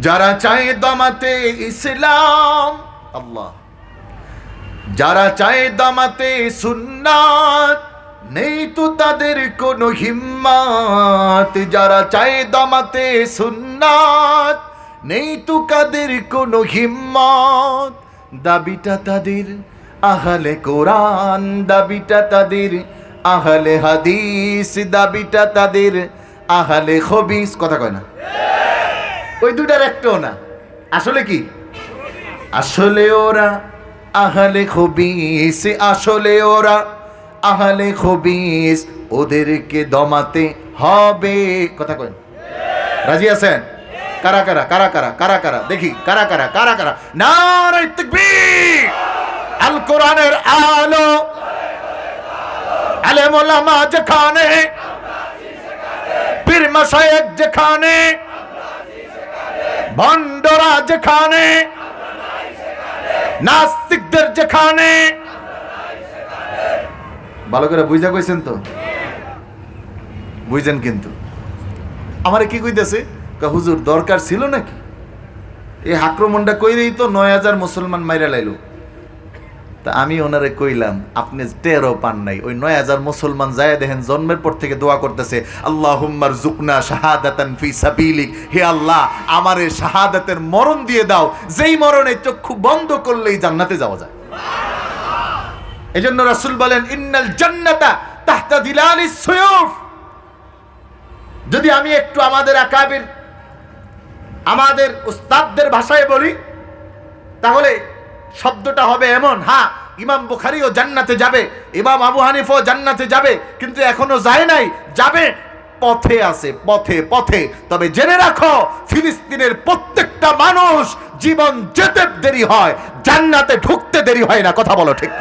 যারা চায় দমাতে ইসলাম, আল্লাহ। যারা চায় দামাতে সুন্নাত, নেই তো তাদের কোনো হিম্মাত। যারা চায় দামাতে সুন্নাত, নেই তো কাদের কোনো হিম্মত। দাবিটা তাদের আহলে কোরআন, দাবিটা তাদের আহলে হাদিস, দাবিটা তাদের আহলে খবিস। কথা কয় না। ওই দুটার একটাও না। আসলে কি? আসলে ওরা আহলে খবিস, আসলে ওরা আহলে খবিস, ওদেরকে দমাতে হবে। কথা কই রাজি আছেন? কারা কারা কারা কারা কারা কারা? দেখি, কারা কারা কারা কারা? তাকবীর! আল কোরআনের আলো। আলেম ওলামা যেখানে, পীর মাশায়েখ যেখানে ভণ্ডরা যেখানে নাস্তিকদের যেখানে ভালো করে বুঝা কইছেন তো? বুঝছেন কিন্তু। আমার কি কইতেছে? হুজুর দরকার ছিল নাকি? এই আক্রমণটা কইরেই তো নয় হাজার মুসলমান মাইরা লাইলো। তা আমি ওনারে কইলাম, আপনি টেরও পান নাই। ওই নয় হাজার মুসলমান যায় দেখেন, জন্মের পর থেকে দোয়া করতেছে আল্লাহ হুম্মার জুকনা শাহাদাতান ফি সাবিলিক। হে আল্লাহ, আমারে শাহাদাতের মরণ দিয়ে দাও। যেই মরণে চক্ষু বন্ধ করলেই জান্নাতে যাওয়া যায়। এই জন্য রাসুল বলেন, ইন্নাল জান্নাতা তাহতা দিলালিস সুয়ুফ। যদি আমি একটু আমাদের আকাবির আমাদের উস্তাদদের ভাষায় বলি, তাহলে শব্দটা হবে এমন হ্যাঁ ইমাম বুখারিও জান্নাতে যাবে, ইমাম আবু হানিফও জান্নাতে যাবে, কিন্তু এখনও যায় নাই, যাবে, পথে আছে, পথে পথে। তবে জেনে রাখো, ফিলিস্তিনের প্রত্যেকটা মানুষ জীবন যেতে দেরি হয়, জান্নাতে ঢুকতে দেরি হয় না, কথা বলো ঠিক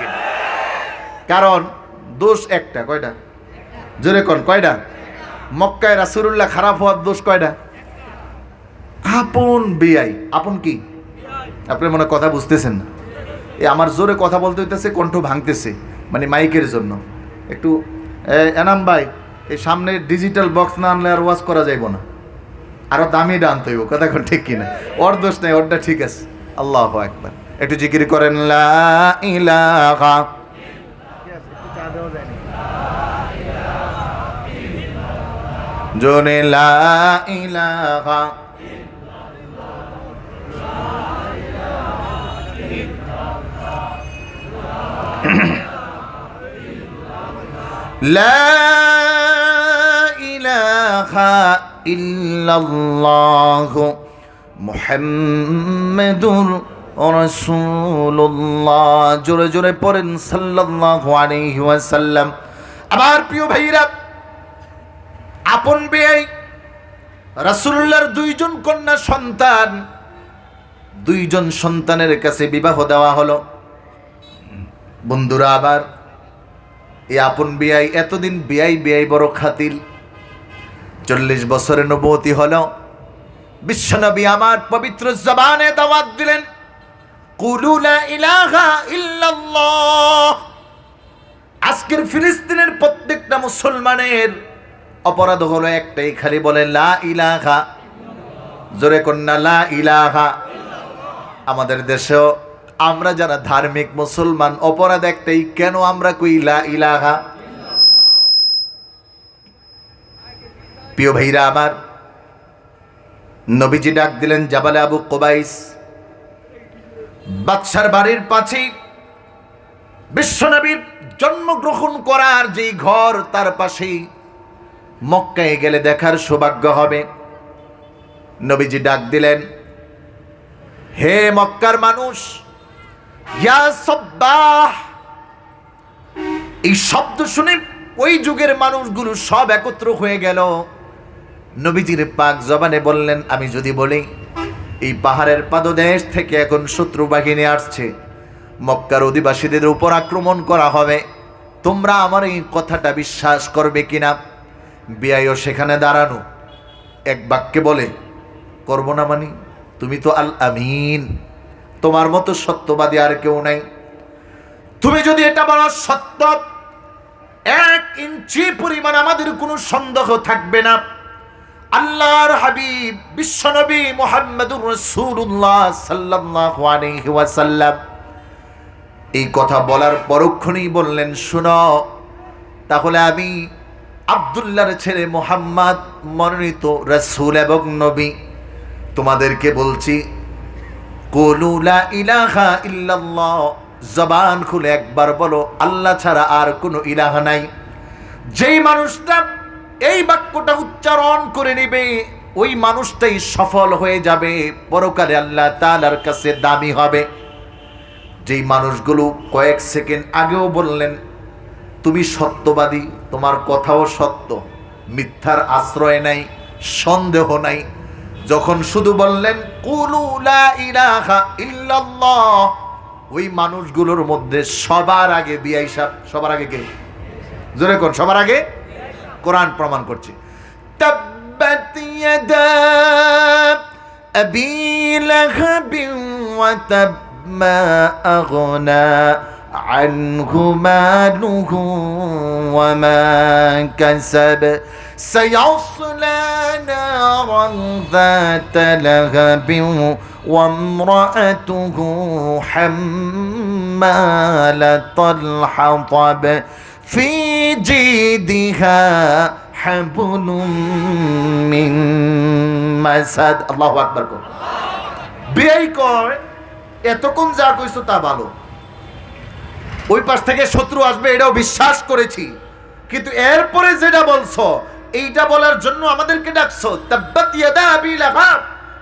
কারণ দোষ একটা, কয়টা? জোরে কোন, কয়টা? মক্কায় রাসূলুল্লাহ খারাপ হওয়ার দোষ কয়টা? আপন বেআই, আপন কি? আপনি মনে কথা বুঝতেছেন না। এ আমার জোরে কথা বলতে হইতেছে, কণ্ঠ ভাঙতেছে মানে মাইকের জন্য। একটু এনাম ভাই, এই সামনে ডিজিটাল বক্স না আনলে আর ওয়াজ করা যাইব না। আরও দামি আনতে হইব কথা কোন ঠিক কিনা। ওর দোষ নাই, ওরটা ঠিক আছে। আল্লাহ একবার একটু জিকির করেন, লা লা ইলাহা। لا إله إلا الله محمد رسول الله জোরে জোরে পড়েন সাল্লাল্লাহু আলাইহি ওয়াসাল্লাম আমার প্রিয় ভাইরা আপন বেয়াই রাসূলুল্লাহর দুইজন কন্যা সন্তান দুইজন সন্তানের কাছে বিবাহ দেওয়া হলো বন্ধুরা আবার এই আপন বিয়াই, এতদিন বিয়াই বিয়াই বড় খাতিল। চল্লিশ বছরের নবতী হল। বিশ্বনবী আমার পবিত্র জবানে দাওয়াত দিলেন আজকের ফিলিস্তিনের প্রত্যেকটা মুসলমানের অপরাধ হলো একটাই, খালি বলে লা ইলাহা। জোরে কন্যা, লা ইলাহা। আমাদের দেশেও আমরা যারা ধার্মিক মুসলমান, অপরাধ একটাই, কেন আমরা কইলা ইলাহা? প্রিয় ভাইরা আমার, নবীজি ডাক দিলেন জাবালে আবু কোবাইস, বাদশার বাড়ির পাশেই বিশ্বনবীর জন্মগ্রহণ করার যেই ঘর, তার পাশেই মক্কায় গেলে দেখার সৌভাগ্য হবে। নবীজি ডাক দিলেন, হে মক্কার মানুষ এই শব্দ শুনে ওই যুগের মানুষগুলো সব একত্র হয়ে গেল। নবীজির পাক জবানে বললেন, আমি যদি বলি, এই পাহাড়ের পাদদেশ থেকে এখন শত্রু বাহিনী আসছে। মক্কার অধিবাসীদের উপর আক্রমণ করা হবে। তোমরা আমার এই কথাটা বিশ্বাস করবে কিনা? বিআইও সেখানে দাঁড়ানো। এক বাক্যে বলে, করব না মানি, তুমি তো আল আমিন তোমার মতো সত্যবাদী আর কেউ নাই। তুমি যদি এটা বলো, সত্য, এক ইঞ্চি পরিমাণ আমাদের কোনো সন্দেহ থাকবে না। আল্লাহর হাবিব, বিশ্বনবী মোহাম্মদুর রসুল্লাহ ওয়াসাল্লাম এই কথা বলার পরক্ষণেই বললেন, শুনো, তাহলে আমি আবদুল্লাহর ছেলে মোহাম্মদ, মনোনীত রসুল এবং নবী তোমাদেরকে বলছি ইলাহা ইল্লাল্লাহ। জবান খুলে একবার বলো, আল্লাহ ছাড়া আর কোনো ইলাহা নাই। যেই মানুষটা এই বাক্যটা উচ্চারণ করে নেবে, ওই মানুষটাই সফল হয়ে যাবে, পরকালে আল্লাহ তাআলার কাছে দামি হবে। যেই মানুষগুলো কয়েক সেকেন্ড আগেও বললেন, তুমি সত্যবাদী, তোমার কথাও সত্য, মিথ্যার আশ্রয় নাই, সন্দেহ নাই যখন শুধু বললেন কুলু লা ইলাহা ইল্লাল্লাহ ওই মানুষগুলোর মধ্যে সবার আগে বিআই সাহেব সবার আগে কে জোরে কোন সবার আগে কোরআন প্রমাণ করছে তাব্বাত ইয়াদা আবি লাহাবিন ওয়া তাব মা আগনা عنه ماله وما كسب سيصلى نارا ذات لهب وامرأته حمالة الحطب في جيدها حبل من مسد الله أكبر বিয়াই কয় এতক্ষণ যা কইছো তা ভালো ওই পাশ থেকে শত্রু আসবে এটাও বিশ্বাস করেছি কিন্তু এরপরে যেটা বলছো এইটা বলার জন্য আমাদেরকে ডাকছো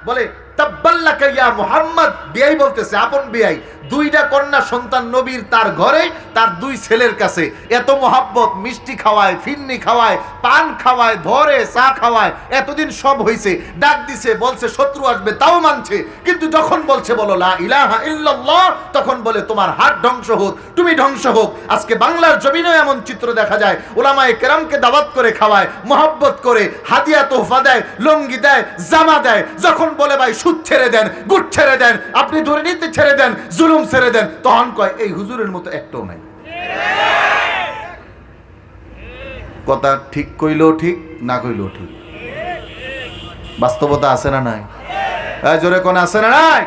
বলে তাব্বাল্লাকা ইয়া মুহাম্মদ। বিআই বলতেছে আপন বিয়াই দুইটা কন্যা সন্তান নবীর তার ঘরে, তার দুই ছেলের কাছে। এত মোহাব্বত, মিষ্টি খাওয়ায়, ফিন্নি খাওয়ায়, পান খাওয়ায়, ধরে, চা খাওয়ায়, এতদিন সব হইছে। ডাক দিছে, বলছে, শত্রু আসবে, তাও মানছে। কিন্তু যখন বলছে, বলো, লা ইলাহা ইল্লাল্লাহ, তখন বলে, তোমার হাত ধ্বংস হোক, তুমি ধ্বংস হোক। আজকে বাংলার জমিনেও এমন চিত্র দেখা যায়। ওলামায়ে কেরামকে দাওয়াত করে খাওয়ায়, মোহাব্বত করে, হাদিয়া তোহফা দেয়, লঙ্গি দেয়, জামা দেয়। যখন বলে, ভাই, সুদ ছেড়ে দেন, গুট ছেড়ে দেন, আপনি দুর্নীতি ছেড়ে দেন, জুলুম ছেড়ে দেন, তখন কয়, এই হুজুরের মতো একটাও নাই। কথা ঠিক কইলেও ঠিক, না কইলেও ঠিক। বাস্তবতা আছে না নাই? জোরে কোন আছে না নাই?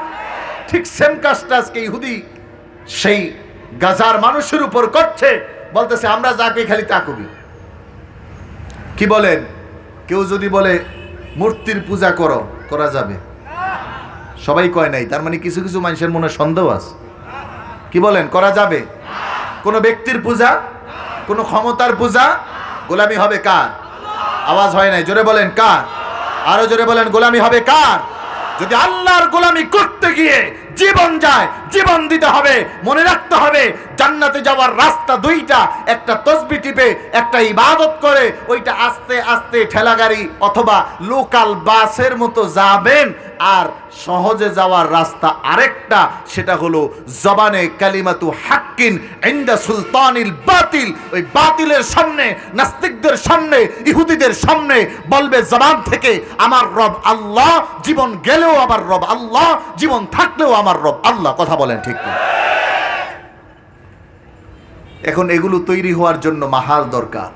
ঠিক সেম কাজটা আজকে ইহুদি, সেই গাজার মানুষের উপর করছে। বলতেছে, আমরা যাকে খালি তা কবি কি বলেন? কেউ যদি বলে, মূর্তির পূজা করো, করা যাবে। সবাই কয় নাই, তার মানে কিছু কিছু মানুষের মনে সন্দেহ আছে। কি বলেন, করা যাবে? কোনো ব্যক্তির পূজা? কোনো ক্ষমতার পূজা? গোলামি হবে কার? আওয়াজ হয় নাই, জোরে বলেন কার? আরও জোরে বলেন, গোলামি হবে কার? যদি আল্লাহর গোলামি করতে গিয়ে জীবন যায়, জীবন দিতে হবে, মনে রাখতে হবে, জান্নাতে যাওয়ার রাস্তা দুইটা, একটা তসবি টিপে, একটা ইবাদত করে, ওইটা আস্তে আস্তে ঠেলা গাড়ি অথবা লোকাল বাসের মতো যাবেন, আর সহজে যাওয়ার রাস্তা আরেকটা, সেটা হলো জবানে কালিমাতু হাক্কিন ইন্দা সুলতানিল বাতিল। ওই বাতিলের সামনে, নাস্তিকদের সামনে, ইহুদিদের সামনে বলবে জবান থেকে, আমার রব আল্লাহ, জীবন গেলেও আমার রব আল্লাহ, জীবন থাকলেও আমার রব, আল্লাহ, কথা বলেন ঠিক? এখন এগুলো তৈরি হওয়ার জন্য মাহাল দরকার।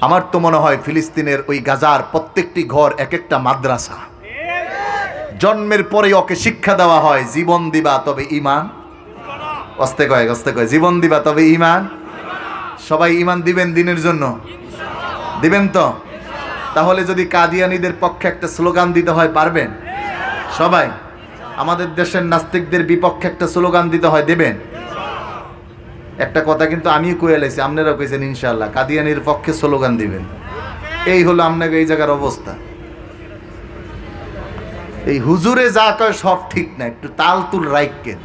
আমার তো মনে হয় ফিলিস্তিনের ওই গাজার প্রত্যেকটি ঘর এক একটা মাদ্রাসা। জন্মের পরে ওকে শিক্ষা দেওয়া হয়, জীবন দিবা তবে ইমান অস্তে কয় অস্তে কয় জীবন দিবা তবে ইমান সবাই ইমান দিবেন দিনের জন্য? দিবেন তো? তাহলে যদি কাদিয়ানিদের পক্ষে একটা স্লোগান দিতে হয়, পারবেন? সবাই? আমাদের দেশের নাস্তিকদের বিপক্ষে একটা স্লোগান দিতে হয়, দেবেন। একটা কথা কিন্তু আমিও কয়ে এলাইছি আপনারা কইছেন ইনশাল্লাহ কাদিয়ানির পক্ষে স্লোগান দিবেন। এই হলো আপনাকে এই জায়গার অবস্থা। এই হুজুরে যা কয় সব ঠিক না, একটু তাল তুল রাইকেন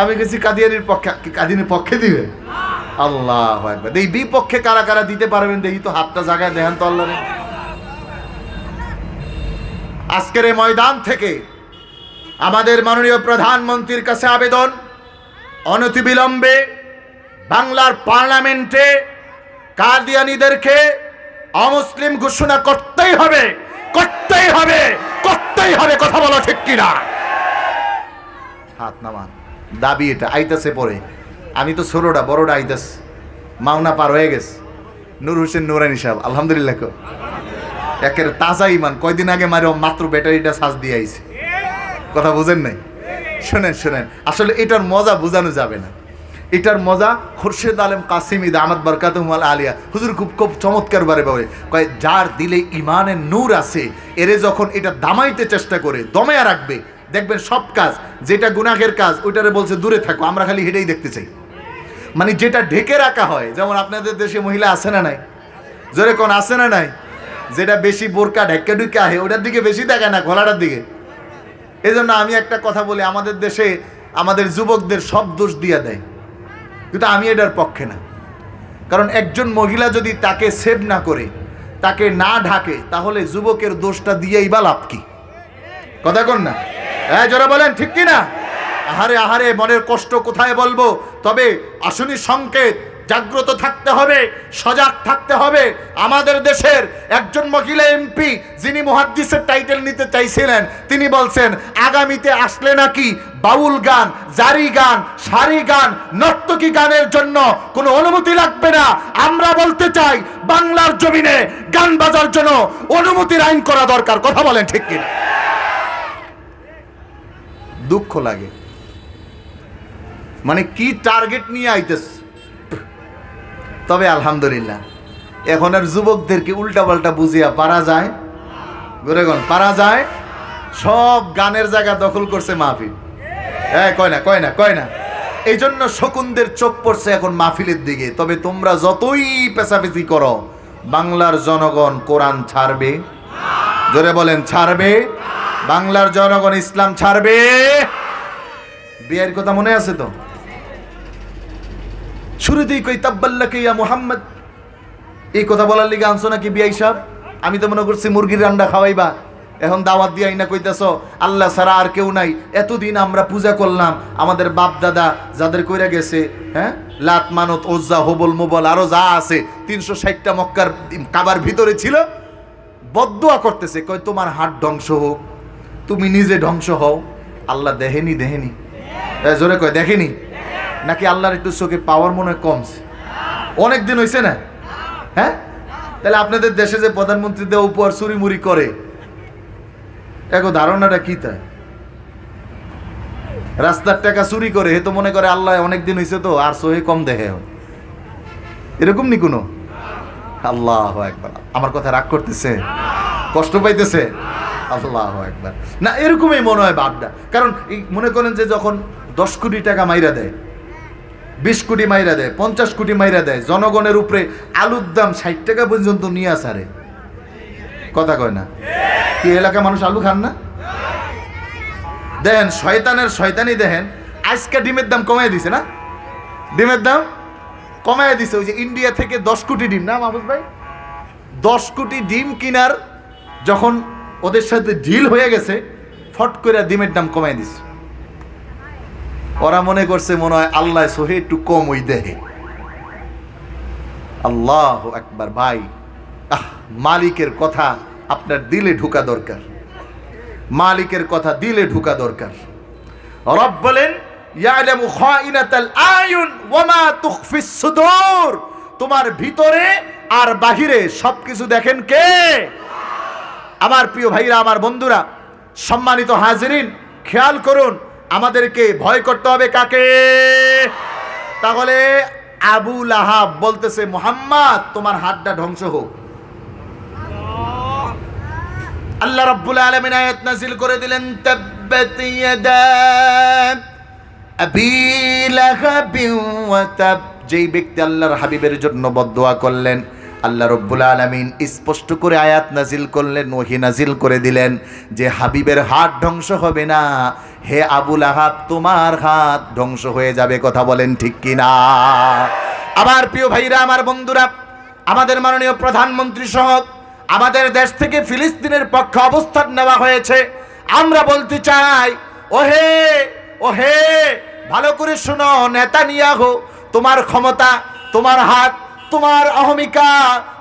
আমি গেছি কাদিয়ানির পক্ষে কি কাদিয়ানির পক্ষে দিবে আল্লাহ এই বিপক্ষে কারা কারা দিতে পারবেন দেখি তো, হাতটা জায়গায় দেখেন তো আল্লাহ আজকের ময়দান থেকে আমাদের মাননীয় প্রধানমন্ত্রীর কাছে আবেদন, অনতিবিলম্বে বাংলার পার্লামেন্টে কাদিয়ানিদেরকে অমুসলিম ঘোষণা করতেই হবে করতেই হবে করতেই হবে, কথা বলো ঠিক কিনা? হাত নামান, দাবি এটা, আইতাছে পরে। আমি তো ছোটটা, বড়টা আইতাছে, মাওনা পার হয়ে গেছে। নূর হোসেন নুরানি সাহেব, আলহামদুলিল্লাহ একের তাজা ইমান কয়দিন আগে মারে মাত্র ব্যাটারিটা সাজ দিয়ে আইছে। কথা বুঝেন নাই? শোনেন শোনেন। আসলে এটার মজা বোঝানো যাবে না। এটার মজা খুরশেদ আলম কাসিম ইদ আহমদ বরকাতুমাল আলিয়া। হুজুর খুব খুব চমৎকার বারে বারে কয় যার দিলে ইমানের নূর আছে, এরে যখন এটা দামাইতে চেষ্টা করে দমায়া রাখবে, দেখবেন সব কাজ, যেটা গুনাহের কাজ, ওইটারে বলছে, দূরে থাকো, আমরা খালি হেঁটেই দেখতে চাই। মানে যেটা ঢেকে রাখা হয়, যেমন আপনাদের দেশে মহিলা আছে না নাই? জোরে কোন আছে না নাই? যেটা বেশি বোরকা ঢেকে ঢুকে আহে, ওটার দিকে বেশি দেখায় না, ঘোলাটার দিকে। এই আমি একটা কথা বলি, আমাদের দেশে আমাদের যুবকদের সব দোষ দিয়ে দেয়। কিন্তু আমি এটার পক্ষে না। কারণ একজন মহিলা যদি তাকে সেভ না করে, তাকে না ঢাকে, তাহলে যুবকের দোষটা দিয়েই বা লাভ কি? কথা কন না? হ্যাঁ যারা বলেন, ঠিক কি না আহারে আহারে, মনের কষ্ট কোথায় বলব? তবে আসুনি সংকেত জাগ্রত থাকতে হবে, সজাগ থাকতে হবে। আমাদের দেশের একজন মহিলা এমপি যিনি মহাদ্দিসের টাইটেল নিতে চাইছিলেন, তিনি বলছেন, আগামীতে আসলে নাকি বাউল গান, জারি গান, সারি গান, নর্তকী গানের জন্য কোনো অনুমতি লাগবে না? আমরা বলতে চাই, বাংলার জমিনে গান বাজার জন্য অনুমতির আইন করা দরকার। কথা বলেন ঠিক কিনা? দুঃখ লাগে। মানে কি টার্গেট নিয়ে আইতেছ? তবে আলহামদুলিল্লাহ। এখন আর যুবকদেরকে উল্টাপাল্টা বুঝিয়া পারা যায়। পারা যায়। সব গানের জায়গা দখল করছে মাহফিল। হ্যাঁ কয় না কয় না কয় না। এই জন্য শকুনদের চোখ পড়ছে এখন মাহফিলের দিকে। তবে তোমরা যতই পেশাপেশি করো, বাংলার জনগণ কোরআন ছাড়বে। জোরে বলেন, ছাড়বে। বাংলার জনগণ ইসলাম ছাড়বে। বিয়ের কথা মনে আছে তো? শুরুতেই কই, তাব্বাল্লাকে ইয়া মুহাম্মদ। এই কথা বলার লিগে আনছো নাকি বিয়াই সাহেব? আমি তো মনে করছি মুরগির রান্না খাওয়াইবা। এখন দাওয়াত দিয়াই না কইতাছ, আল্লাহ ছাড়া আর কেউ নাই। এতদিন আমরা পূজা করলাম, আমাদের বাপ দাদা যাদের কইরা গেছে হ্যাঁ? লাত, মানত, ওজ্জা, হবল, মোবল, আরও যা আছে, তিনশো ষাটটা মক্কার কাবার ভিতরে ছিল বদুয়া করতেছে কই তোমার হাট ধ্বংস হোক, তুমি নিজে ধ্বংস হও, আল্লাহ দেহেনি দেহেনি জোরে কয়, দেখেনি? নাকি আল্লাহর একটু চোখে পাওয়ার মনে হয় কমছে? অনেক দিন হয়েছে না? হ্যাঁ? তাহলে আপনাদের দেশে যে প্রধানমন্ত্রী দেওয়া উপহার চুরি মুড়ি করে এখন ধারণাটা কি তাই রাস্তার টাকা চুরি করে, হে তো মনে করে আল্লাহ অনেক দিন হয়েছে তো, আর সোহে কম দেখে। এরকম নি কোনো? আল্লাহ একবার আমার কথা রাগ করতেছে? কষ্ট পাইতেছে? আল্লাহ একবার না, এরকমই মনে হয় ভাবটা কারণ মনে করেন যে যখন দশ কোটি টাকা মাইরা দেয় বিশ কোটি মাইরা দেয়, পঞ্চাশ কোটি মাইরা দেয়, জনগণের উপরে আলুর দাম ষাট টাকা পর্যন্ত নিয়ে আসারে কথা কয় না? কি এলাকা মানুষ আলু খান না? দেখেন, শয়তানের শয়তানি দেখেন, আজকে ডিমের দাম কমাই দিছে না? ডিমের দাম কমায় দিছে, ওই যে ইন্ডিয়া থেকে দশ কোটি ডিম না মাহবুব ভাই? দশ কোটি ডিম কিনার যখন ওদের সাথে ডিল হয়ে গেছে, ফট করে ডিমের দাম কমায় দিছে। ওরা মনে করছে মনে হয় আল্লাহ সোহে, একটু কম ওই দেহে। আল্লাহ একবার ভাই, আহ, মালিকের কথা আপনার দিলে ঢুকা দরকার। মালিকের কথা দিলে ঢুকা দরকার। রব বলেন তোমার ভিতরে আর বাহিরে সবকিছু দেখেন কে? আমার প্রিয় ভাইরা, আমার বন্ধুরা, সম্মানিত হাজিরিন, খেয়াল করুন আমাদেরকে ভয় করতে হবে কাকে? তাহলে আবু লাহাব বলতেছে, মোহাম্মদ, তোমার হাতটা ধ্বংস হোক। আল্লাহ রাব্বুল আলামিন আয়াত নাযিল করে দিলেন, তাব্বাত ইয়াদা আবি ওয়া তাব। যেই ব্যক্তি আল্লাহর হাবিবের জন্য বদদোয়া করলেন, আল্লাহ রব্বুল আলামিন স্পষ্ট করে আয়াত নাজিল করলেন, ওহি নাজিল করে দিলেন যে হাবিবের হাত ধ্বংস হবে না। হে আবুল আহাব তোমার হাত ধ্বংস হয়ে যাবে, কথা বলেন ঠিক কি না আমার প্রিয় ভাইরা, আমার বন্ধুরা, আমাদের মাননীয় প্রধানমন্ত্রী সহ আমাদের দেশ থেকে ফিলিস্তিনের পক্ষে অবস্থান নেওয়া হয়েছে। আমরা বলতে চাই, ওহে ওহে, ভালো করে শোনো নেতা নিয়াহো তোমার ক্ষমতা, তোমার হাত তোমার অহমিকা,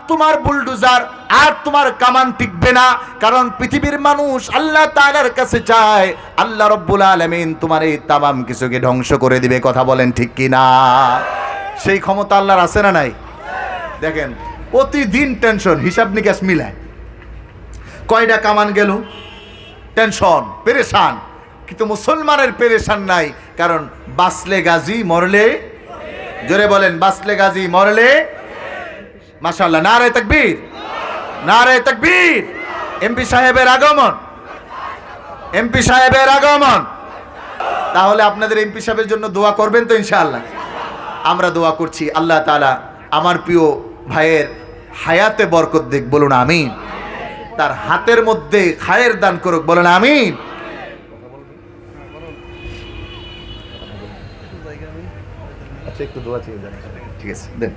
তোমার বুলডুজার আর তোমার কামান টিকবে না। কারণ পৃথিবীর মানুষ আল্লাহ তাআলার কাছে চায়, আল্লাহ রব্বুল আলামিন তোমার এই তামাম কিছুকে ধ্বংস করে দিবে। কথা বলেন ঠিক কি না সেই ক্ষমতা আল্লাহর আছে না নাই? দেখেন, প্রতিদিন টেনশন, হিসাব নিকাশ মিলায়। কয়টা কামান গেল? টেনশন, পেরেশান। কিন্তু মুসলমানের পেরেশান নাই, কারণ বাসলে গাজী, মরলে? জোরে বলেন বাসলে গাজী, মরলে? মাশাল্লাহ নারে তাকবীর। নারে তাকবীর। এমপি সাহেবের আগমন। এমপি সাহেবের আগমন। তাহলে আপনাদের এমপি সাহেবের জন্য দোয়া করবেন তো ইনশাআল্লাহ। আমরা দোয়া করছি আল্লাহ তাআলা আমার প্রিয় ভাইয়ের হায়াতে বরকত দিক বলুন আমিন। তার হাতের মধ্যে খায়ের দান করুক বলুন আমিন। আচ্ছা ঠিক আছে দেন।